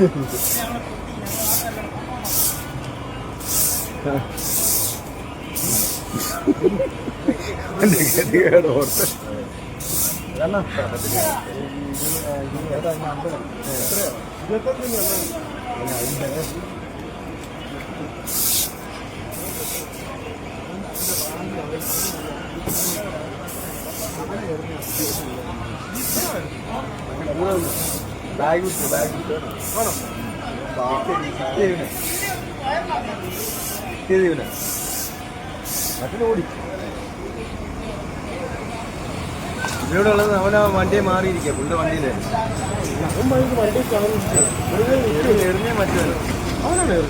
Ini you. Bag വിട്ടു bag വിട്ടു മറ്റേ ഓടി. ഇവിടെ ഉള്ളത് അവൻ ആ വണ്ടിയെ മാറിയിരിക്കുക പുള്ള വണ്ടിയിൽ എറിഞ്ഞേ മറ്റേ അവനാണ് ഇത്